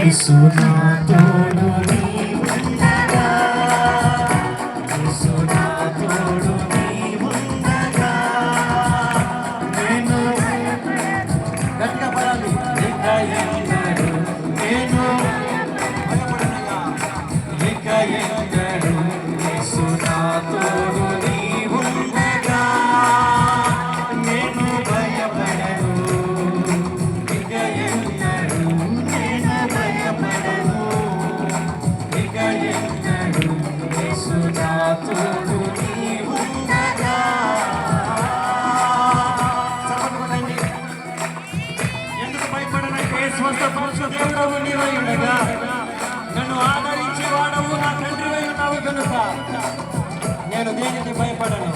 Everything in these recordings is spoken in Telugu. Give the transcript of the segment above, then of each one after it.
యేసు నా తోడు సుఖండవు నీవై ఉండగా నన్ను ఆదరించి వాడవు నా తండ్రివై ఉన్నావు కనుక. నేను దేనికి భయపడను?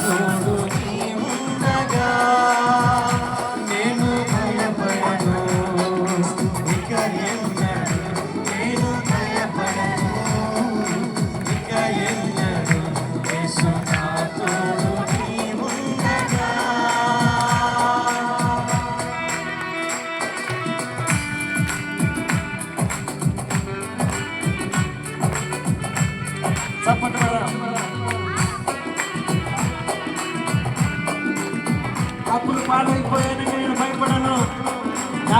Thank you.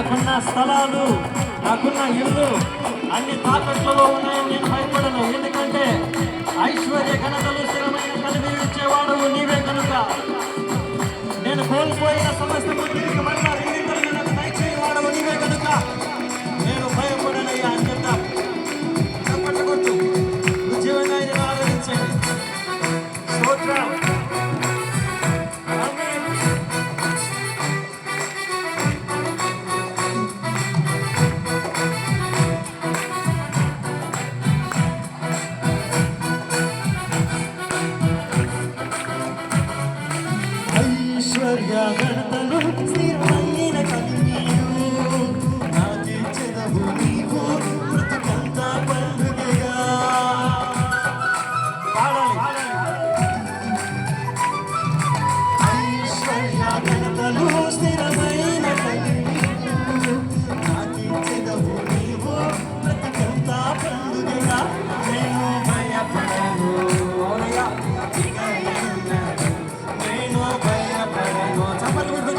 నాకున్న స్థలాలు నాకున్న ఇల్లు అన్ని తాకట్లలో ఉన్నాయని నేను భయపడను. ఎందుకంటే ఐశ్వర్య ఘనతలు స్థిరమైన కలిగి ఇచ్చేవాడు నీవే కనుక. నేను కోల్పోయిన సమస్య சிராகணத்தனு சிறுமைய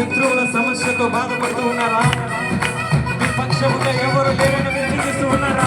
శత్రువుల సమస్యతో బాధపడుతూ ఉన్నారా? మీ పక్షముగా ఎవరు లేరని వినిపిస్తూ ఉన్నారా?